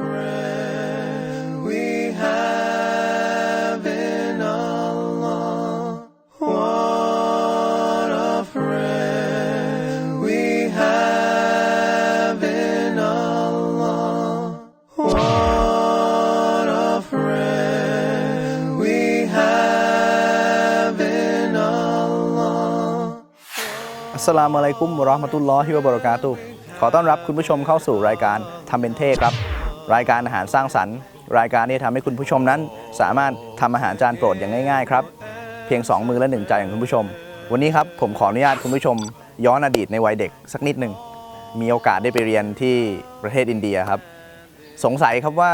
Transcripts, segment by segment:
friend we have in Allah. What a friend we have in Allah. What a friend we have in Allah. อัสสลามุอะลัยกุมราะห์มะตุลลอฮิวะบะเราะกาตุขอต้อนรับคุณผู้ชมเข้าสู่รายการทำเป็นเท่ครับ รายการอาหารสร้างสรรค์ รายการที่ทำให้คุณผู้ชมนั้น สามารถทำอาหารจานโปรดอย่างง่ายๆครับ เพียง 2 มือและหนึ่งใจของคุณผู้ชม วันนี้ครับผมขออนุญาตคุณผู้ชม ย้อนอดีตในวัยเด็กสักนิดหนึ่งมีโอกาสได้ไปเรียนที่ประเทศอินเดียครับ สงสัยครับว่า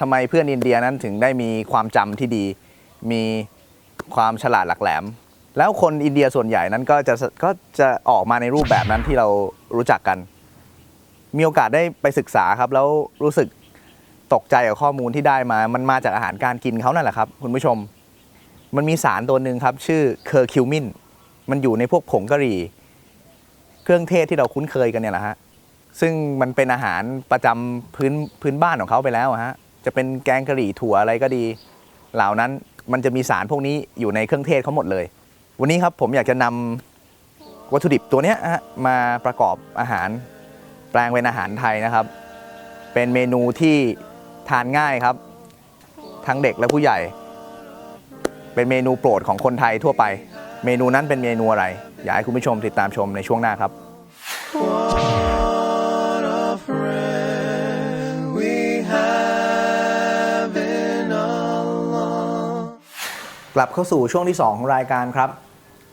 ทำไมเพื่อนอินเดียนั้นถึงได้มีความจำที่ดี มีความฉลาดหลักแหลม แล้วคนอินเดียส่วนใหญ่นั้นก็จะก็จะออกมาในรูปแบบนั้นที่เรารู้จักกัน มีโอกาสได้ไปศึกษาครับ แล้วรู้สึก ตกใจกับข้อมูลที่ได้มา มันมาจากอาหารการกินเขานั่นแหละครับคุณผู้ชม มันมีสารตัวหนึ่งครับ ชื่อเคอร์คิวมิน มันอยู่ในพวกผงกะหรี่ เครื่องเทศที่เราคุ้นเคยกันเนี่ยแหละฮะ ซึ่งมันเป็นอาหารประจำพื้นพื้นบ้านของเขาไปแล้วฮะ จะเป็นแกงกะหรี่ถั่วอะไรก็ดี เหล่านั้นมันจะมีสารพวกนี้อยู่ในเครื่องเทศเขาหมดเลย วันนี้ครับผมอยากจะนำวัตถุดิบตัวนี้ฮะมาประกอบอาหารแปลงเป็นอาหารไทยนะครับ เป็นเมนูที่ ทานง่ายครับ ทั้งเด็กและผู้ใหญ่ เป็นเมนูโปรดของคนไทยทั่วไป เมนูนั้นเป็นเมนูอะไร อยากให้คุณผู้ชมติดตามชมในช่วงหน้าครับ have กลับเข้าสู่ช่วงที่ 2 ของรายการครับ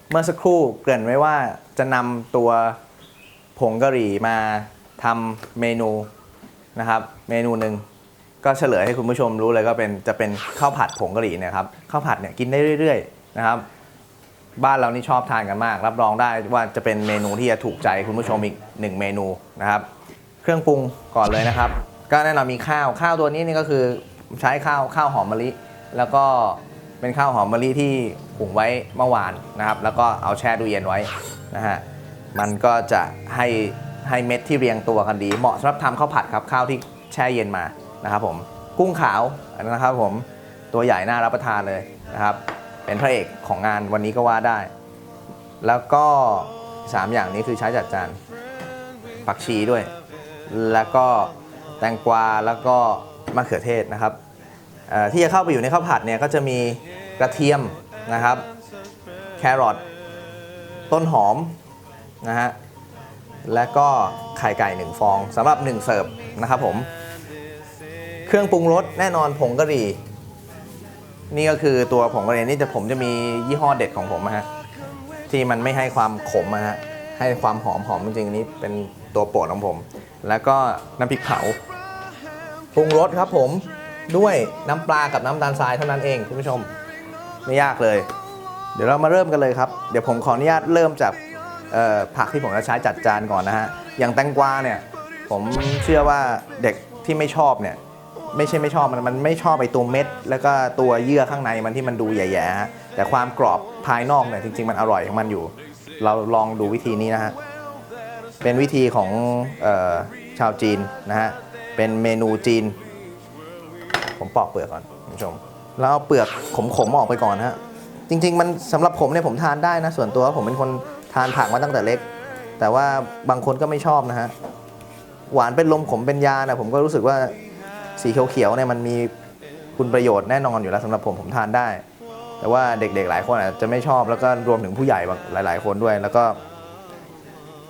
เมื่อสักครู่เกริ่นไว้ว่าจะนำตัวผงกะหรี่มาทำเมนูนะครับ เมนูหนึ่ง ก็เฉลยให้คุณผู้ชมรู้เลยก็เป็นจะเป็นข้าวผัดผงกะหรี่เนะครับข้าวผัดเนี่ยกินได้เรื่อย ๆ นะครับ บ้านเรานี่ชอบทานกันมาก รับรองได้ว่าจะเป็นเมนูที่จะถูกใจคุณผู้ชมอีกหนึ่งเมนูนะครับ เครื่องปรุงก่อนเลยนะครับ ก็แน่นอนมีข้าวข้าวตัวนี้นี่ก็คือใช้ข้าวข้าวหอมมะลิ แล้วก็เป็นข้าวหอมมะลิที่หุงไว้เมื่อวานนะครับ แล้วก็เอาแช่ตู้เย็นไว้นะฮะมันก็จะให้ให้เม็ดที่เรียงตัวกันดี เหมาะสำหรับทำข้าวผัดครับข้าวที่แช่เย็นมา นะครับผมกุ้งขาวอันนั้นนะครับผมตัวใหญ่น่ารับประทานเลยนะครับ เป็นพระเอกของงานวันนี้ก็ว่าได้ แล้วก็ 3 อย่างนี้คือใช้จัดจานผักชีด้วย แล้วก็แตงกวาแล้วก็มะเขือเทศนะครับที่จะเข้าไปอยู่ในข้าวผัดเนี่ยก็จะมีกระเทียมนะครับ แครอทต้นหอมนะฮะและก็ไข่ไก่หนึ่งฟองสำหรับ 1 เสิร์ฟนะครับผม เครื่องปรุงรสแน่นอนผงกะหรี่ นี่ก็คือตัวผงกะหรี่นี่จะผมจะมียี่ห้อเด็ดของผมนะฮะที่มันไม่ให้ความขมนะฮะให้ความหอมหอมจริงๆนี้เป็นตัวโปรดของผม แล้วก็น้ำพริกเผาปรุงรสครับผมด้วยน้ำปลากับน้ำตาลทรายเท่านั้นเองคุณผู้ชมไม่ยากเลย เดี๋ยวเรามาเริ่มกันเลยครับ เดี๋ยวผมขออนุญาตเริ่มจากผักที่ผมจะใช้จัดจานก่อนนะฮะอย่างแตงกวาเนี่ยผมเชื่อว่าเด็กที่ไม่ชอบเนี่ย ไม่ใช่ไม่ชอบมันมันไม่ชอบไอตัวเม็ด แล้วก็ตัวเยื่อข้างในมันที่มันดูแย่ๆฮะแต่ความกรอบภายนอกเนี่ยจริง ๆ มันอร่อยของมันอยู่ เราลองดูวิธีนี้นะฮะเป็นวิธีของออชาวจีนนะฮะเป็นเมนูจีน ผมปอกเปลือกก่อนคุณผู้ชมแล้วเอาเปลือกขมๆออกไปก่อนฮะจริง ๆ มันสำหรับผมเนี่ยผมทานได้นะ ส่วนตัวผมเป็นคนทานผักมาตั้งแต่เล็ก แต่ว่าบางคนก็ไม่ชอบนะฮะหวานเป็นลมขมเป็นยานะผมก็รู้สึกว่า สีเขียวๆเนี่ยมันมีคุณประโยชน์แน่นอนอยู่แล้วสำหรับผมผมทานได้ แต่ว่าเด็กๆหลายคนอาจจะไม่ชอบแล้วก็รวมถึงผู้ใหญ่บางหลาย ๆ คนด้วย แล้วก็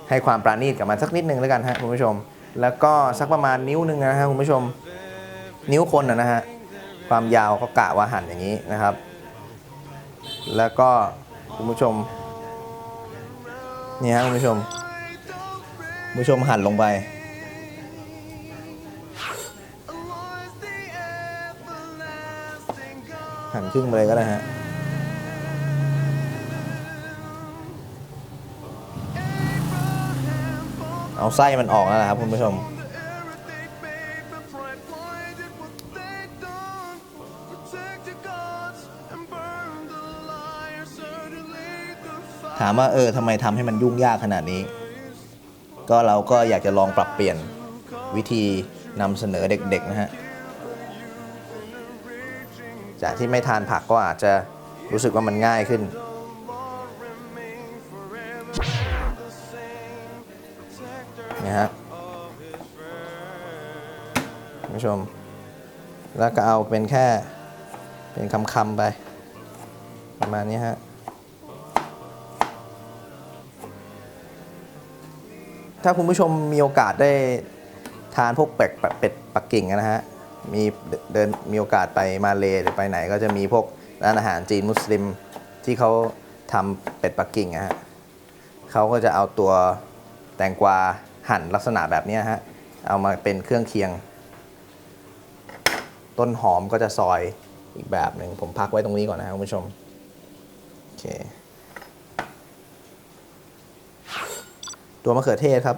ให้ความปราณีตกับมันสักนิดนึงแล้วกันฮะคุณผู้ชม แล้วก็สักประมาณนิ้วหนึ่งนะฮะคุณผู้ชม นิ้วคนนะนะฮะความยาวก็กะว่าหั่นอย่างนี้นะครับ แล้วก็คุณผู้ชมนี่ฮะคุณผู้ชม คุณผู้ชมหั่นลงไป หั่นครึ่งไปเลยก็ได้ฮะเอาไส้มันออกแล้วนะครับคุณผู้ชมถามว่าเออทำไมทำให้มันยุ่งยากขนาดนี้ ก็เราก็อยากจะลองปรับเปลี่ยนวิธีนำเสนอเด็กๆนะฮะ จากที่ไม่ทานผักก็อาจจะรู้สึกว่ามันง่ายขึ้น นะฮะคุณผู้ชม แล้วก็เอาเป็นแค่เป็นคำๆไป ประมาณนี้ฮะถ้าคุณผู้ชมมีโอกาสได้ทานพวกเป็ดเป็ดปักกิ่งนะฮะ มีเดินมีโอกาสไปมาเลหรือไปไหนก็จะมีพวกร้านอาหารจีนมุสลิมที่เขาทำเป็ดปักกิ่งอะฮะเขาก็จะเอาตัวแตงกวาหั่นลักษณะแบบนี้ฮะ เอามาเป็นเครื่องเคียง ต้นหอมก็จะซอยอีกแบบหนึ่งผมพักไว้ตรงนี้ก่อนนะครับคุณผู้ชม โอเค ตัวมะเขือเทศครับ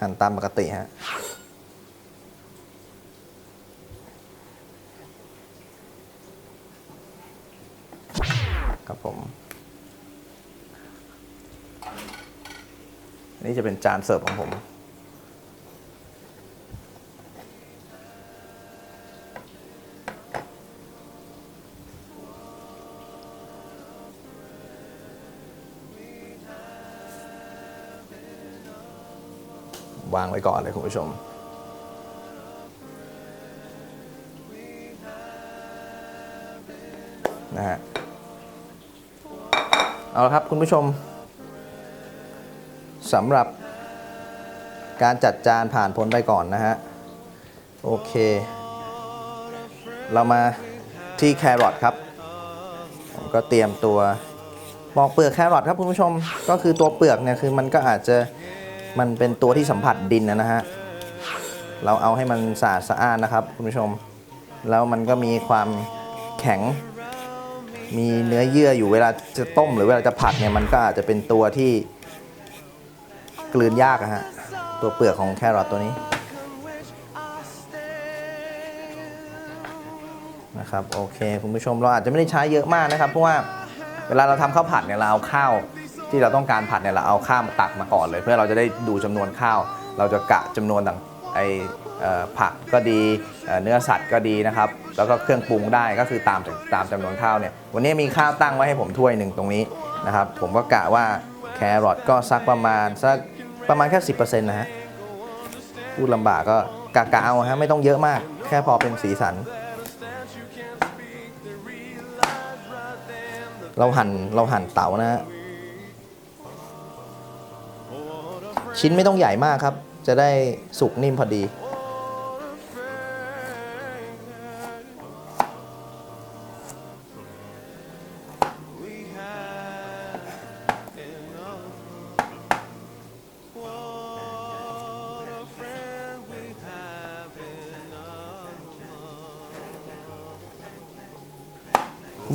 หั่นตามปกติฮะ ครับผม อันนี้จะเป็นจานเสิร์ฟของผม วางไว้ก่อนเลยคุณผู้ชมนะฮะ เอาละครับคุณผู้ชมสำหรับการจัดจานผ่านพ้นไปก่อนนะฮะ โอเค เรามาที่แครอทครับ ผมก็เตรียมตัวปอกเปลือกแครอทครับคุณผู้ชมก็คือตัวเปลือกเนี่ยคือมันก็อาจจะมันเป็นตัวที่สัมผัสดินนะนะฮะ เราเอาให้มันสะอาดสะอ้านนะครับคุณผู้ชม แล้วมันก็มีความแข็ง มีเนื้อเยื่ออยู่เวลาจะต้มหรือเวลาจะผัดเนี่ยมันก็อาจจะเป็นตัวที่กลืนยากอะฮะ ตัวเปลือกของแครอทตัวนี้นะครับโอเคคุณผู้ชมเราอาจจะไม่ได้ใช้เยอะมากนะครับ เพราะว่าเวลาเราทำข้าวผัดเนี่ยเราเอาข้าวที่เราต้องการผัดเนี่ยเราเอาข้าวมาตักมาก่อนเลย เพื่อเราจะได้ดูจำนวนข้าว เราจะกะจำนวนต่าง ไอ่ผักก็ดีเนื้อสัตว์ก็ดีนะครับ แล้วก็เครื่องปรุงได้ก็คือตามตามจำนวนข้าวเนี่ยวันนี้มีข้าวตั้งไว้ให้ผมถ้วยหนึ่งตรงนี้นะครับ ผมก็กะว่าแครอทก็สักประมาณสักประมาณแค่10นะฮะพูดลำบากก็กะกะเอาฮะไม่ต้องเยอะมาก แค่พอเป็นสีสัน เราหั่นเราหั่นเต๋านะฮะชิ้นไม่ต้องใหญ่มากครับ จะได้สุกนิ่มพอดี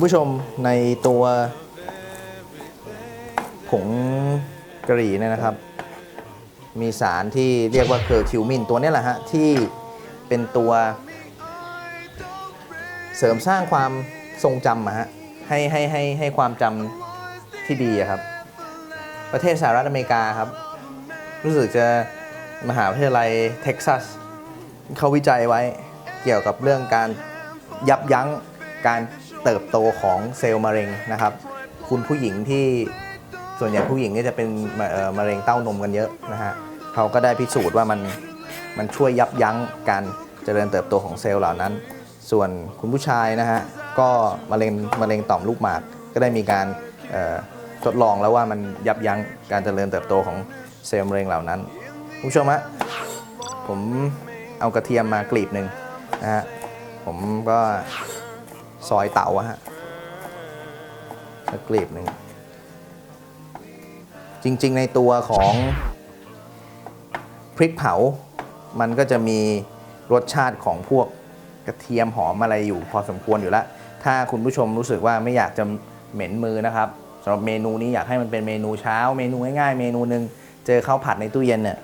คุณผู้ชมในตัวผงกะหรี่เนี่ยนะครับ มีสารที่เรียกว่าเคอร์คิวมินตัวนี้แหละฮะ ที่เป็นตัวเสริมสร้างความทรงจำอะฮะให้ให้ให้ให้ความจำที่ดีอะครับ ประเทศสหรัฐอเมริกาครับ รู้สึกจะมหาวิทยาลัยเท็กซัสเขาวิจัยไว้เกี่ยวกับเรื่องการยับยั้งการเติบโตของเซลล์มะเร็งนะครับ คุณผู้หญิงที่ส่วนใหญ่ผู้หญิงนี่จะเป็นมะเร็งเต้านมกันเยอะนะฮะ เขาก็ได้พิสูจน์ว่ามันมันช่วยยับยั้งการเจริญเติบโตของเซลล์เหล่านั้น ส่วนคุณผู้ชายนะฮะก็มะเร็งมะเร็งต่อมลูกหมาก ก็ได้มีการทดลองแล้วว่ามันยับยั้งการเจริญเติบโตของเซลล์มะเร็งเหล่านั้นคุณผู้ชมฮะผมเอากระเทียมมากลีบหนึ่งนะฮะผมก็ซอยเต๋าฮะกกลีบหนึ่งจริงๆในตัวของ พริกเผา มันก็จะมีรสชาติของพวกกระเทียมหอมอะไรอยู่พอสมควรอยู่แล้ว ถ้าคุณผู้ชมรู้สึกว่าไม่อยากจะเหม็นมือนะครับสำหรับเมนูนี้อยากให้มันเป็นเมนูเช้า เมนูง่ายๆ เมนูหนึ่งเจอข้าวผัดในตู้เย็นเนี่ย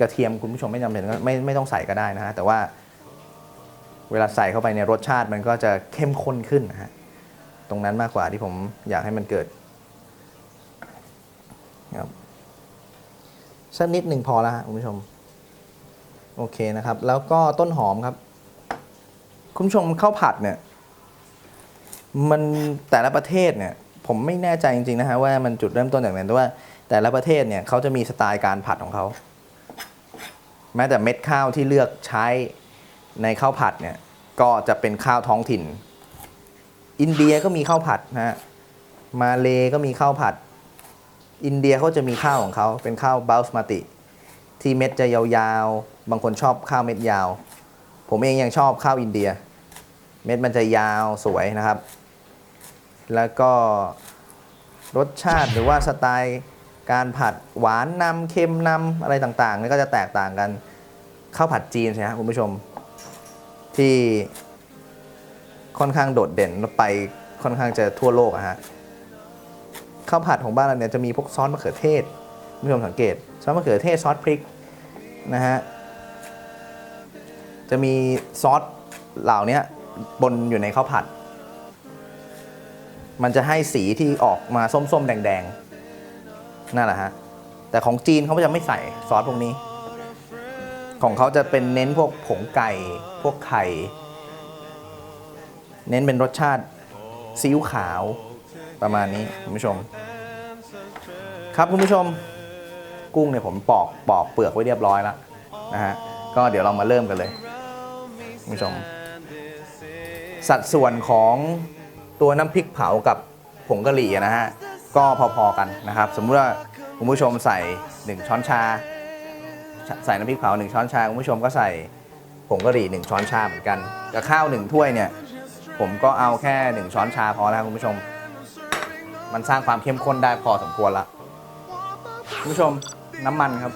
กระเทียมคุณผู้ชมไม่จำเป็นก็ไม่ไม่ต้องใส่ก็ได้นะฮะแต่ว่า เวลาใส่เข้าไปเนี่ยรสชาติมันก็จะเข้มข้นขึ้นนะฮะตรงนั้นมากกว่าที่ผมอยากให้มันเกิดครับ สักนิดหนึ่งพอแล้วฮะคุณผู้ชม โอเคนะครับ แล้วก็ต้นหอมครับ คุณผู้ชมข้าวผัดเนี่ย มันแต่ละประเทศเนี่ย ผมไม่แน่ใจจริงๆนะฮะว่ามันจุดเริ่มต้นจากไหนแต่ว่า แต่ละประเทศเนี่ยเขาจะมีสไตล์การผัดของเขาแม้แต่เม็ดข้าวที่เลือกใช้ในข้าวผัดเนี่ย ก็จะเป็นข้าวท้องถิ่น อินเดียก็มีข้าวผัดนะฮะมาเลก็มีข้าวผัด อินเดียเขาจะมีข้าวของเขาเป็นข้าวบาสมาติ ที่เม็ดจะยาวๆ บางคนชอบข้าวเม็ดยาว ผมเองยังชอบข้าวอินเดีย เม็ดมันจะยาวสวยนะครับ แล้วก็รสชาติหรือว่าสไตล์การผัดหวานนำเค็มนำอะไรต่างๆนี่ก็จะแตกต่างกันข้าวผัดจีนใช่ไหมครับคุณผู้ชม ที่ค่อนข้างโดดเด่นแล้วไปค่อนข้างจะทั่วโลกอะฮะ ข้าวผัดของบ้านเราเนี่ยจะมีพวกซอสมะเขือเทศคุณผู้ชมสังเกตซอสมะเขือเทศซอสพริกนะฮะจะมีซอสเหล่านี้บนอยู่ในข้าวผัด มันจะให้สีที่ออกมาส้มๆ แดงๆ นั่นแหละฮะ แต่ของจีนเขาจะไม่ใส่ซอสพวกนี้ ของเขาจะเป็นเน้นพวกผงไก่ พวกไข่ เน้นเป็นรสชาติซีอิ๊วขาว ประมาณนี้คุณผู้ชม ครับคุณผู้ชม กุ้งเนี่ยผมปอกปอกเปลือกไว้เรียบร้อยแล้วนะฮะก็เดี๋ยวเรามาเริ่มกันเลยคุณผู้ชม สัดส่วนของตัวน้ำพริกเผากับผงกะหรี่นะฮะก็พอๆกันนะครับ สมมุติว่าคุณผู้ชมใส่ 1 ช้อนชา ใส่น้ำพริกเผา 1 ช้อนชาคุณผู้ชมก็ใส่ผงกะหรี่1ช้อนชาเหมือนกันกับข้าว 1 ถ้วยเนี่ย ผมก็เอาแค่ 1 ช้อนชาพอแล้วคุณผู้ชม มันสร้างความเข้มข้นได้พอสมควรละคุณผู้ชมน้ำมันครับ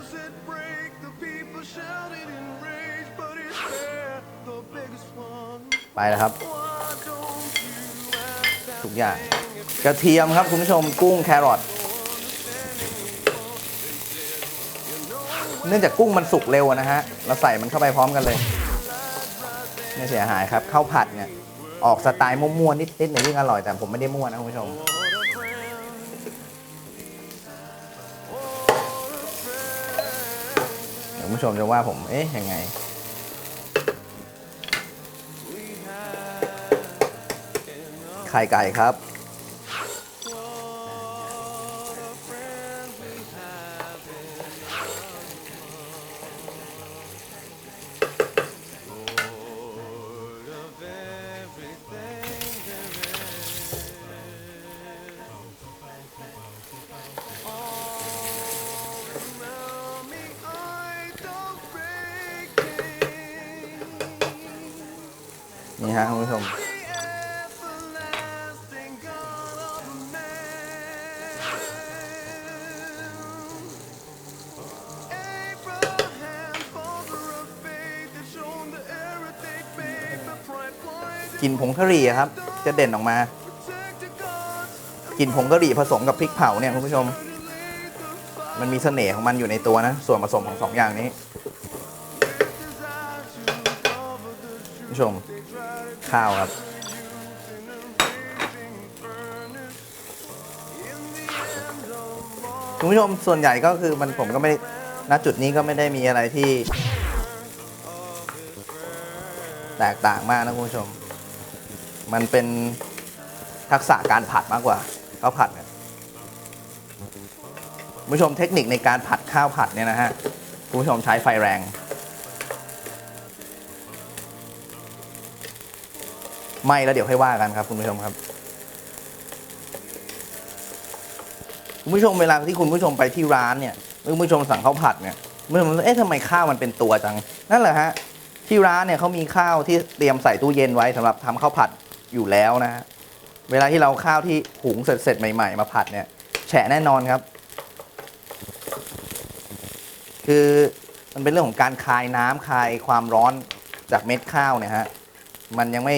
ไปแล้วครับ ทุกอย่างกระเทียมครับคุณผู้ชมกุ้งแครอทเนื่องจากกุ้งมันสุกเร็วนะฮะ เราใส่มันเข้าไปพร้อมกันเลย ไม่เสียหายครับข้าวผัดเนี่ย ออกสไตล์มั่วๆนิดๆหน่อยยิ่งอร่อยแต่ผมไม่ได้มั่วนะคุณผู้ชม ผู้ชมจะว่าผม เอ๊ะยังไง ไข่ไก่ครับ กลิ่นผงกะหรี่ครับ จะเด่นออกมากลิ่นผงกะหรี่ผสมกับพริกเผาเนี่ยคุณผู้ชม มันมีเสน่ห์ของมันอยู่ในตัวนะ ส่วนผสมของสองอย่างนี้คุณผู้ชม ข้าวครับ คุณผู้ชมส่วนใหญ่ก็คือมันผมก็ไม่ได้ณจุดนี้ก็ไม่ได้มีอะไรที่ แตกต่างมากนะคุณผู้ชม มันเป็นทักษะการผัดมากกว่าข้าวผัดเนี่ยคุณผู้ชมเทคนิคในการผัดข้าวผัดเนี่ยนะฮะคุณผู้ชมใช้ไฟแรง ไม่แล้วเดี๋ยวค่อยว่ากันครับคุณผู้ชมครับคุณผู้ชมเวลาที่คุณผู้ชมไปที่ร้านเนี่ยคุณผู้ชมสั่งข้าวผัดเนี่ยคุณผู้ชมเอ๊ะทำไมข้าวมันเป็นตัวจัง นั่นแหละฮะที่ร้านเนี่ยเขามีข้าวที่เตรียมใส่ตู้เย็นไว้สำหรับทำข้าวผัด อยู่แล้วนะฮะเวลาที่เราข้าวที่หุงเสร็จๆใหม่ ๆ มาผัดเนี่ย แฉะแน่นอนครับ คือมันเป็นเรื่องของการคายน้ำคายความร้อนจากเม็ดข้าวเนี่ยฮะมันยังไม่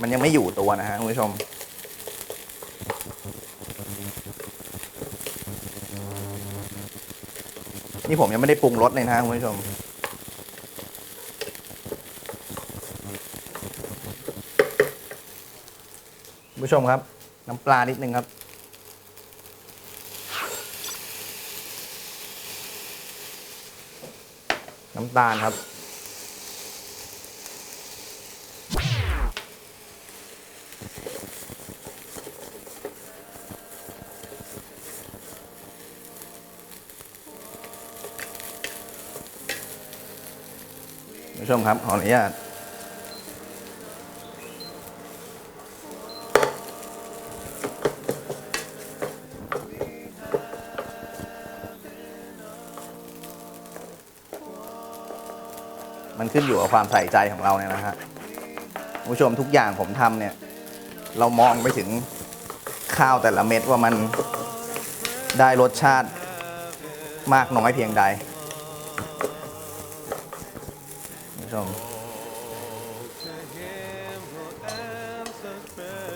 มันยังไม่อยู่ตัวนะฮะคุณผู้ชม นี่ผมยังไม่ได้ปรุงรสเลยนะฮะคุณผู้ชม คุณ ผู้ชมครับ น้ำปลานิดนึงครับ น้ำตาลครับ ผู้ชมครับ ขออนุญาต มันขึ้นอยู่กับความใส่ใจของเราเนี่ยนะฮะคุณผู้ชมทุกอย่างผมทำเนี่ย เรามองไปถึงข้าวแต่ละเม็ดว่ามันได้รสชาติมากน้อยเพียงใดคุณผู้ชม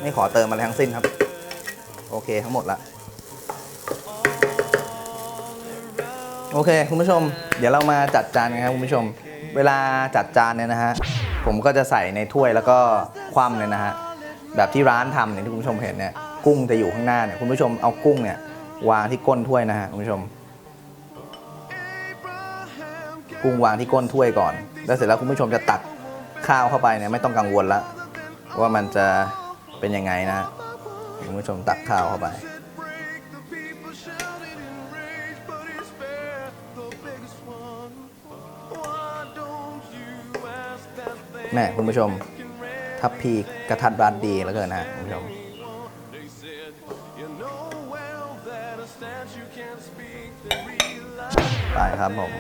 ไม่ขอเติมอะไรทั้งสิ้นครับ โอเคทั้งหมดละโอเค คุณผู้ชม เดี๋ยวเรามาจัดจานกันครับคุณผู้ชม เวลาจัดจานเนี่ยนะฮะ ผมก็จะใส่ในถ้วยแล้วก็คว่ำเนี่ยนะฮะ แบบที่ร้านทำเนี่ยที่คุณผู้ชมเห็นเนี่ย กุ้งจะอยู่ข้างหน้าเนี่ย คุณผู้ชมเอากุ้งเนี่ยวางที่ก้นถ้วยนะฮะคุณผู้ชม กุ้งวางที่ก้นถ้วยก่อน แล้วเสร็จแล้วคุณผู้ชมจะตักข้าวเข้าไปเนี่ยไม่ต้องกังวลละว่ามันจะเป็นยังไงนะคุณผู้ชมตักข้าวเข้าไป แม่คุณผู้ชม ทัพพีกระทัดรัดดีแล้วเกินนะคุณผู้ชมไปครับผม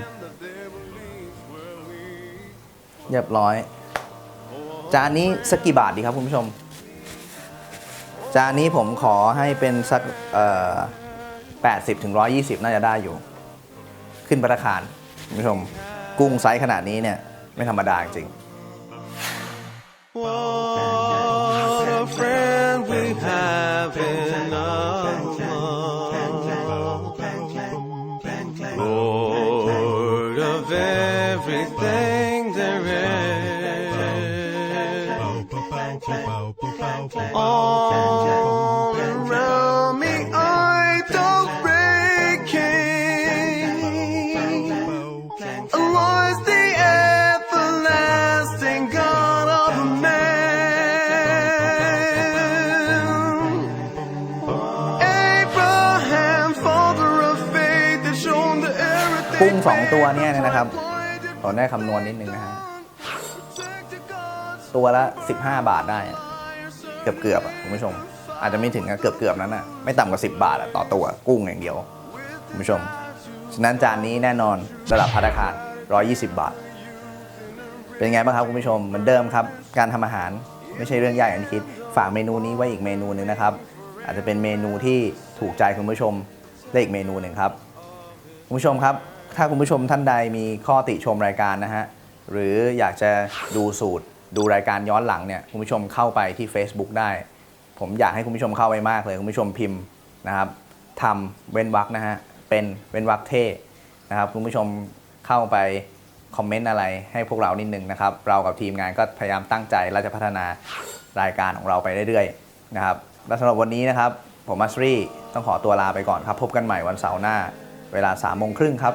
เรียบร้อย จานนี้สักกี่บาทดีครับคุณผู้ชม จานนี้ผมขอให้เป็นสักเอ่อ80ถึง120น่าจะได้อยู่ ขึ้นประคารคุณผู้ชม กุ้งไซส์ขนาดนี้เนี่ย ไม่ธรรมดาจริง What a friend we have. in กุ้งสองตัวเนี่ยนะครับขอได้คำนวณนิดนึงนะฮะตัวละ 15 บาทได้ เกือบเกือบๆคุณผู้ชม อาจจะไม่ถึงเกือบเกือบๆนั้นอะไม่ต่ำกว่า 10 บาทอะต่อตัวกุ้งอย่างเดียวคุณผู้ชม ฉะนั้นจานนี้แน่นอนระดับพัตตาคาร120 บาท เป็นไงบ้างครับคุณผู้ชมเหมือนเดิมครับ การทำอาหารไม่ใช่เรื่องยากอย่างที่คิด ฝากเมนูนี้ไว้อีกเมนูหนึ่งนะครับ อาจจะเป็นเมนูที่ถูกใจคุณผู้ชมได้อีกเมนูหนึ่งครับคุณผู้ชมครับ ถ้าคุณผู้ชมท่านใดมีข้อติชมรายการนะฮะ หรืออยากจะดูสูตรดูรายการย้อนหลังเนี่ยคุณผู้ชมเข้าไปที่ Facebook ได้ ผมอยากให้คุณผู้ชมเข้าไปมากเลย คุณผู้ชมพิมพ์นะครับทำเว้นวรรคนะฮะ เป็นเว้นวรรคเท่นะครับคุณผู้ชมเข้าไปคอมเมนต์อะไรให้พวกเรานิดนึงนะครับ เรากับทีมงานก็พยายามตั้งใจและจะพัฒนารายการของเราไปเรื่อยๆนะครับและสำหรับวันนี้นะครับ ผมมัสรีต้องขอตัวลาไปก่อนครับ พบกันใหม่วันเสาร์หน้า เวลา3ามโมงครึ่งครับ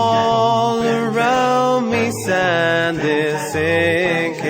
and this sink.